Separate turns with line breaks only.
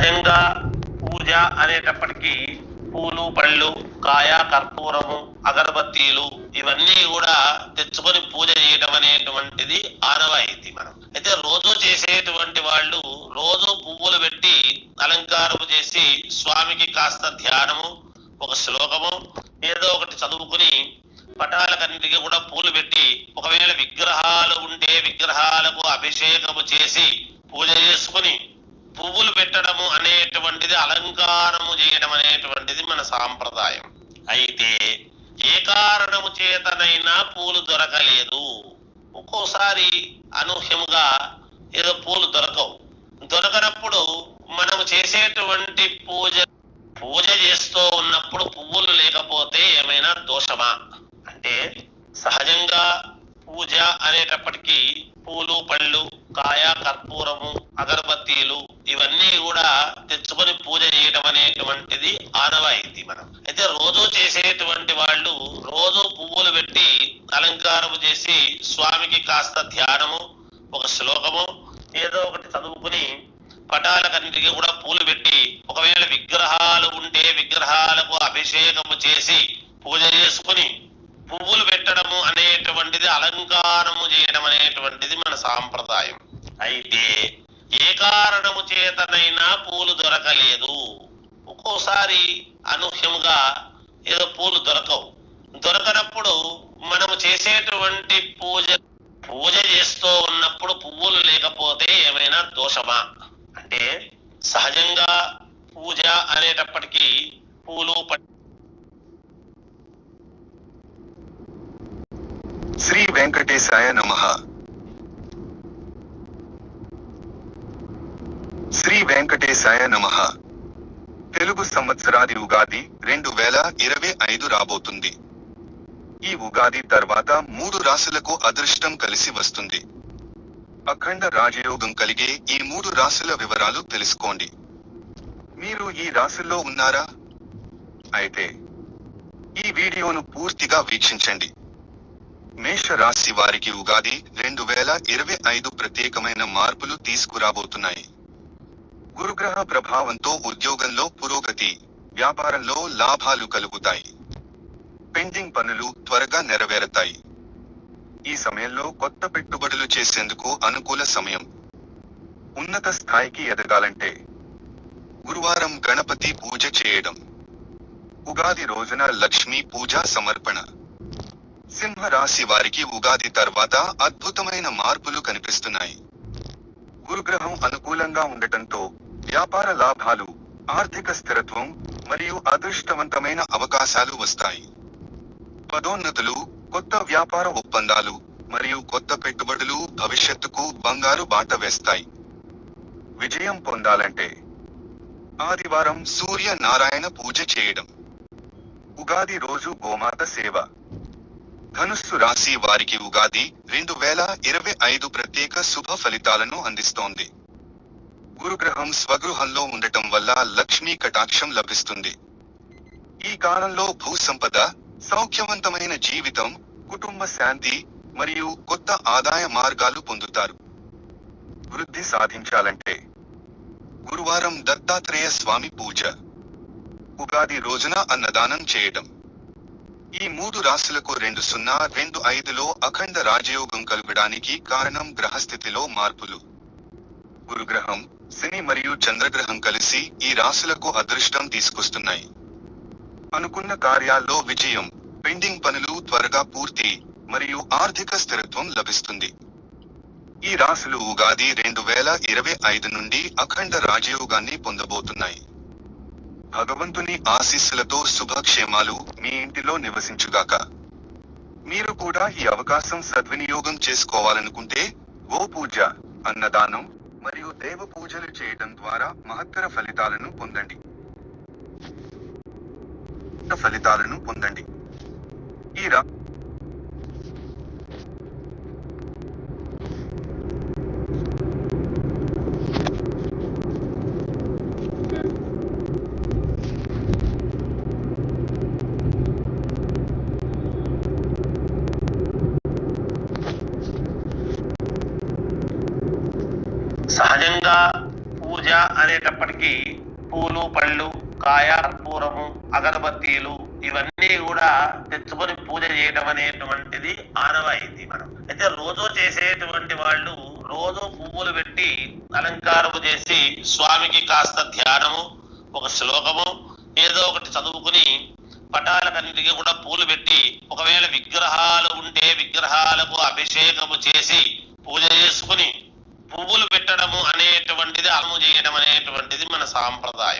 సహజంగా పూజ అనేటప్పటికీ పూలు పళ్ళు కాయ కర్పూరము అగరబత్తీలు ఇవన్నీ కూడా తెచ్చుకొని పూజ చేయడం అనేటువంటిది ఆనవాయితీ మనం. అయితే రోజు చేసేటువంటి వాళ్ళు రోజు పువ్వులు పెట్టి అలంకారం చేసి స్వామికి కాస్త ధ్యానము ఒక శ్లోకము ఏదో ఒకటి చదువుకుని పటాలకన్నిటికీ కూడా పూలు పెట్టి ఒకవేళ విగ్రహాలు ఉంటే విగ్రహాలకు అభిషేకము చేసి పూజ చేసుకుని పువ్వులు పెట్టడము అనేటువంటిది అలంకారము చేయడం అనేటువంటిది మన సాంప్రదాయం. అయితే ఏ కారణము చేతనైనా పూలు దొరకలేదు. ఒక్కోసారి అనూహ్యముగా ఏదో పూలు దొరకవు. దొరకనప్పుడు మనము చేసేటువంటి పూజ పూజ చేస్తూ ఉన్నప్పుడు పువ్వులు లేకపోతే ఏమైనా దోషమా? అంటే సహజంగా పూజ అనేటప్పటికీ పూలు పళ్ళు కాయ కర్పూరము అగరబత్తీలు ఇవన్నీ కూడా తెచ్చుకొని పూజ చేయటం అనేటువంటిది ఆనవాయితీ మనం. అయితే రోజు చేసేటువంటి వాళ్ళు రోజు పువ్వులు పెట్టి అలంకారం చేసి స్వామికి కాస్త ధ్యానము ఒక శ్లోకము ఏదో ఒకటి చదువుకుని పటాలకన్నిటికీ కూడా పూలు పెట్టి ఒకవేళ విగ్రహాలు ఉంటే విగ్రహాలకు అభిషేకము చేసి పూజ చేసుకుని పువ్వులు పెట్టడము అనేటువంటిది అలంకారము చేయడం అనేటువంటిది మన సాంప్రదాయం. అయితే చేతనైనా పూలు దొరకలేదు. ఒక్కోసారి అనూహ్యముగా ఏదో పూలు దొరకవు. దొరకనప్పుడు మనము చేసేటువంటి పూజ పూజ చేస్తూ ఉన్నప్పుడు పువ్వులు లేకపోతే ఏమైనా దోషమా? అంటే సహజంగా పూజ అనేటప్పటికీ పూలు
శ్రీ వెంకటేశాయ నమః శ్రీ వెంకటేశాయ నమః. తెలుగు సంవత్సరాది ఉగాది రెండు వేల ఇరవై ఐదు రాబోతుంది. ఈ ఉగాది తర్వాత మూడు రాశులకు అదృష్టం కలిసి వస్తుంది. అఖండ రాజయోగం కలిగే ఈ మూడు రాశుల వివరాలు తెలుసుకోండి. మీరు ఈ రాశుల్లో ఉన్నారా? అయితే ఈ వీడియోను పూర్తిగా వీక్షించండి. మేష రాశి వారికి ఉగాది రెండు వేల ఇరవై ఐదు ప్రత్యేకమైన మార్పులు తీసుకురాబోతున్నాయి. గురుగ్రహ ప్రభావంతో ఉద్యోగంలో పురోగతి వ్యాపారంలో లాభాలు కలుగుతాయి. పెండింగ్ పనులు త్వరగా నెరవేరతాయి. ఈ సమయంలో కొత్త పెట్టుబడులు చేసేందుకు అనుకూల సమయం. ఉన్నత స్థాయికి ఎదగాలంటే గురువారం గణపతి పూజ చేయడం. ఉగాది రోజున లక్ష్మీ పూజ సమర్పణ. సింహ రాశి వారికి ఉగాది తర్వాత అద్భుతమైన మార్పులు కనిపిస్తున్నాయి. గురుగ్రహం అనుకూలంగా ఉండటంతో వ్యాపార లాభాలు ఆర్థిక స్థిరత్వం మరియు అదృష్టవంతమైన అవకాశాలు వస్తాయి. పదోన్నతులు కొత్త వ్యాపార ఒప్పందాలు మరియు కొత్త పెట్టుబడులు భవిష్యత్తుకు బంగారు బాట వేస్తాయి. విజయం పొందాలంటే ఆదివారం సూర్య నారాయణ పూజ చేయడం. ఉగాది రోజు గోమాత సేవ. ధనుస్సు రాశి వారికి ఉగాది రెండు వేల ఇరవై ఐదు ప్రత్యేక శుభ ఫలితాలను అందిస్తోంది. గురుగ్రహం స్వగృహంలో ఉండటం వల్ల లక్ష్మీ కటాక్షం లభిస్తుంది. ఈ కాలంలో భూ సంపద సౌఖ్యవంతమైన జీవితం కుటుంబ శాంతి మరియు కొత్త ఆదాయ మార్గాలు పొందుతారు. వృద్ధి సాధించాలంటే గురువారం దత్తాత్రేయ స్వామి పూజ ఉగాది రోజున అన్నదానం చేయడం ఈ మూడు రాశులకు రెండు సున్నా రెండు ఐదులో అఖండ రాజయోగం కలగడానికి కారణం గ్రహస్థితిలో మార్పులు. గురుగ్రహం శని మరియు చంద్రగ్రహం కలిసి ఈ రాశులకు అదృష్టం తీసుకొస్తున్నాయి. అనుకున్న కార్యాల్లో విజయం పెండింగ్ పనులు త్వరగా పూర్తి మరియు ఆర్థిక స్థిరత్వం లభిస్తుంది. ఈ రాశులు ఉగాది రెండు వేల ఇరవై ఐదు నుండి అఖండ రాజయోగాన్ని పొందబోతున్నాయి. భగవంతుని ఆశీస్సులతో శుభక్షేమాలు మీ ఇంటిలో నివసించుగాక. మీరు కూడా ఈ అవకాశం సద్వినియోగం చేసుకోవాలనుకుంటే ఓ పూజ అన్నదానం మరియు దేవ పూజలు చేయడం ద్వారా మహత్తర ఫలితాలను పొందండి. ఫలితాలను పొందండి. ఈ రా
సహజంగా పూజ అనేటప్పటికీ పూలు పళ్ళు కాయ కర్పూరము అగరబత్తీలు ఇవన్నీ కూడా తెచ్చుకొని పూజ చేయడం అనేటువంటిది ఆనవాయింది మనం. అయితే రోజు చేసేటువంటి వాళ్ళు రోజు పువ్వులు పెట్టి అలంకారము చేసి స్వామికి కాస్త ధ్యానము ఒక శ్లోకము ఏదో ఒకటి చదువుకుని పటాలకన్నిటికీ కూడా పూలు పెట్టి ఒకవేళ విగ్రహాలు ఉంటే విగ్రహాలకు అభిషేకము చేసి పూజ చేసుకుని పువ్వులు పెట్టడము అనేటువంటిది అమలు చేయడం అనేటువంటిది మన సాంప్రదాయం